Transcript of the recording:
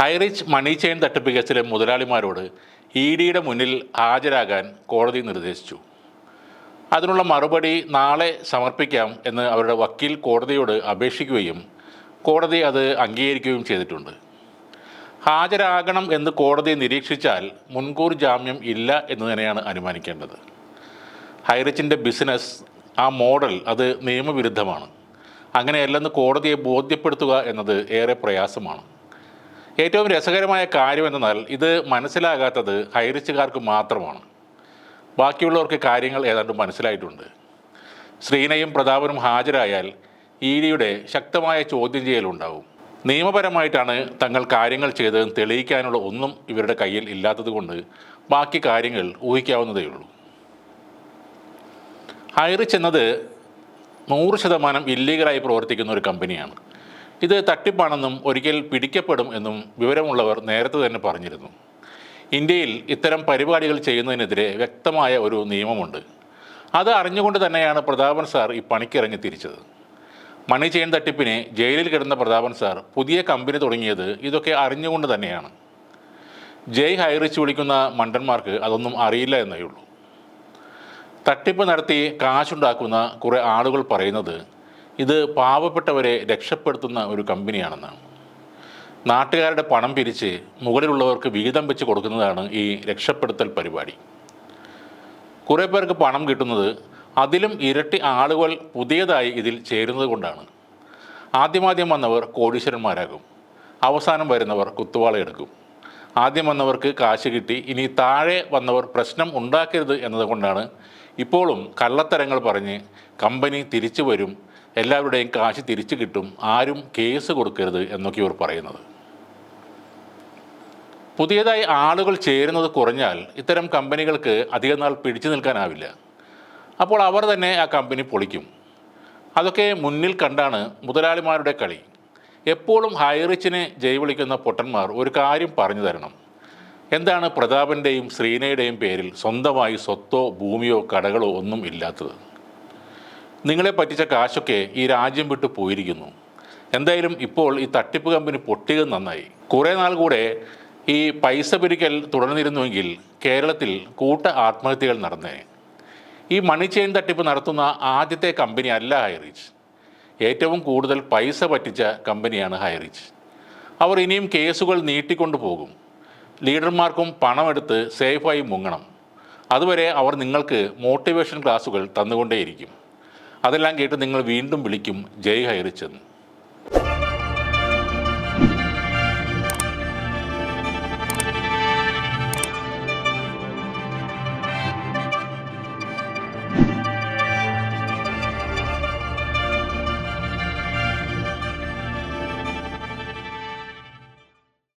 ഹൈറിച്ച് മണി chain തട്ടിപ്പ് കേസിലെ മുതലാളിമാരോട് E ഡിയുടെ മുന്നിൽ ഹാജരാകാൻ കോടതി നിർദ്ദേശിച്ചു. അതിനുള്ള മറുപടി നാളെ സമർപ്പിക്കാം എന്ന് അവരുടെ വക്കീൽ കോടതിയോട് അപേക്ഷിക്കുകയും കോടതി അത് അംഗീകരിക്കുകയും ചെയ്തിട്ടുണ്ട്. ഹാജരാകണം എന്ന് കോടതി നിരീക്ഷിച്ചാൽ മുൻകൂർ ജാമ്യം ഇല്ല എന്ന് തന്നെയാണ് അനുമാനിക്കേണ്ടത്. ഹൈറിച്ചിന്റെ ബിസിനസ് ആ മോഡൽ അത് നിയമവിരുദ്ധമാണ്. അങ്ങനെയല്ലെന്ന് കോടതിയെ ബോധ്യപ്പെടുത്തുക എന്നത് ഏറെ പ്രയാസമാണ്. ഏറ്റവും രസകരമായ കാര്യം എന്തെന്നാൽ ഇത് മനസ്സിലാകാത്തത് ഹൈറിച്ചുകാർക്ക് മാത്രമാണ്. ബാക്കിയുള്ളവർക്ക് കാര്യങ്ങൾ ഏതാണ്ട് മനസ്സിലായിട്ടുണ്ട്. ശ്രീനയും പ്രതാപനും ഹാജരായാൽ ഇ ഡിയുടെ ശക്തമായ ചോദ്യം ചെയ്യലുണ്ടാവും. നിയമപരമായിട്ടാണ് തങ്ങൾ കാര്യങ്ങൾ ചെയ്തതെന്ന് തെളിയിക്കാനുള്ള ഒന്നും ഇവരുടെ കയ്യിൽ ഇല്ലാത്തതുകൊണ്ട് ബാക്കി കാര്യങ്ങൾ ഊഹിക്കാവുന്നതേ ഉള്ളൂ. ഹൈറിച്ച് എന്നത് നൂറ് ശതമാനം ഇല്ലീഗലായി പ്രവർത്തിക്കുന്ന ഒരു കമ്പനിയാണ്. ഇത് തട്ടിപ്പാണെന്നും ഒരിക്കൽ പിടിക്കപ്പെടും എന്നും വിവരമുള്ളവർ നേരത്തെ തന്നെ പറഞ്ഞിരുന്നു. ഇന്ത്യയിൽ ഇത്തരം പരിപാടികൾ ചെയ്യുന്നതിനെതിരെ വ്യക്തമായ ഒരു നിയമമുണ്ട്. അത് അറിഞ്ഞുകൊണ്ട് തന്നെയാണ് പ്രതാപൻ സാർ ഈ പണിക്കിറങ്ങി തിരിച്ചത്. മണി ചെയിൻ തട്ടിപ്പിനെ ജയിലിൽ കിടന്ന പ്രതാപൻ സാർ പുതിയ കമ്പനി തുടങ്ങിയത് ഇതൊക്കെ അറിഞ്ഞുകൊണ്ട് തന്നെയാണ്. ജയ് ഹൈറിച്ച് വിളിക്കുന്ന മണ്ടന്മാർക്ക് അതൊന്നും അറിയില്ല എന്നേ ഉള്ളൂ. തട്ടിപ്പ് നടത്തി കാശുണ്ടാക്കുന്ന കുറേ ആളുകൾ പറയുന്നത് ഇത് പാവപ്പെട്ടവരെ രക്ഷപ്പെടുത്തുന്ന ഒരു കമ്പനിയാണെന്നാണ്. നാട്ടുകാരുടെ പണം പിരിച്ച് മുകളിലുള്ളവർക്ക് വിഹിതം വെച്ച് കൊടുക്കുന്നതാണ് ഈ രക്ഷപ്പെടുത്തൽ പരിപാടി. കുറേ പേർക്ക് പണം കിട്ടുന്നത് അതിലും ഇരട്ടി ആളുകൾ പുതിയതായി ഇതിൽ ചേരുന്നത് കൊണ്ടാണ്. ആദ്യമാദ്യം വന്നവർ കോടീശ്വരന്മാരാകും. അവസാനം വരുന്നവർ കുത്തുവാളയെടുക്കും ആദ്യം വന്നവർക്ക് കാശ് കിട്ടി ഇനി താഴെ വന്നവർ പ്രശ്നം ഉണ്ടാക്കരുത് എന്നതുകൊണ്ടാണ് ഇപ്പോഴും കള്ളത്തരങ്ങൾ പറഞ്ഞ് കമ്പനി തിരിച്ചു വരും എല്ലാവരുടെയും കാശ് തിരിച്ചു കിട്ടും. ആരും കേസ് കൊടുക്കരുത് എന്നൊക്കെ ഇവർ പറയുന്നത്. പുതിയതായി ആളുകൾ ചേരുന്നത് കുറഞ്ഞാൽ ഇത്തരം കമ്പനികൾക്ക് അധികം നാൾ പിടിച്ചു നിൽക്കാനാവില്ല. അപ്പോൾ അവർ തന്നെ ആ കമ്പനി പൊളിക്കും. അതൊക്കെ മുന്നിൽ കണ്ടാണ് മുതലാളിമാരുടെ കളി. എപ്പോഴും ഹൈറിച്ചിനെ ജയ് വിളിക്കുന്ന പൊട്ടന്മാർ ഒരു കാര്യം പറഞ്ഞു തരണം. എന്താണ് പ്രതാപന്റെയും ശ്രീനയുടെയും പേരിൽ സ്വന്തമായി സ്വത്തോ ഭൂമിയോ കടകളോ ഒന്നും ഇല്ലാത്തത്? നിങ്ങളെ പറ്റിച്ച കാശൊക്കെ ഈ രാജ്യം വിട്ടു പോയിരിക്കുന്നു. എന്തായാലും ഇപ്പോൾ ഈ തട്ടിപ്പ് കമ്പനി പൊട്ടിയത് നന്നായി. കുറേ നാൾ കൂടെ ഈ പൈസ പിരിക്കൽ തുടർന്നിരുന്നുവെങ്കിൽ കേരളത്തിൽ കൂട്ട ആത്മഹത്യകൾ നടന്നേ. ഈ മണി ചെയിൻ തട്ടിപ്പ് നടത്തുന്ന ആദ്യത്തെ കമ്പനി അല്ല ഹൈറിച്ച്. ഏറ്റവും കൂടുതൽ പൈസ പറ്റിച്ച കമ്പനിയാണ് ഹൈറിച്ച്. അവർ ഇനിയും കേസുകൾ നീട്ടിക്കൊണ്ടു പോകും. ലീഡർമാർക്കും പണമെടുത്ത് സേഫായി മുങ്ങണം. അതുവരെ അവർ നിങ്ങൾക്ക് മോട്ടിവേഷൻ ക്ലാസുകൾ തന്നുകൊണ്ടേയിരിക്കും. അതെല്ലാം കേട്ട് നിങ്ങൾ വീണ്ടും വിളിക്കും. ജയ് ഹൈറിച്ച് എന്ന്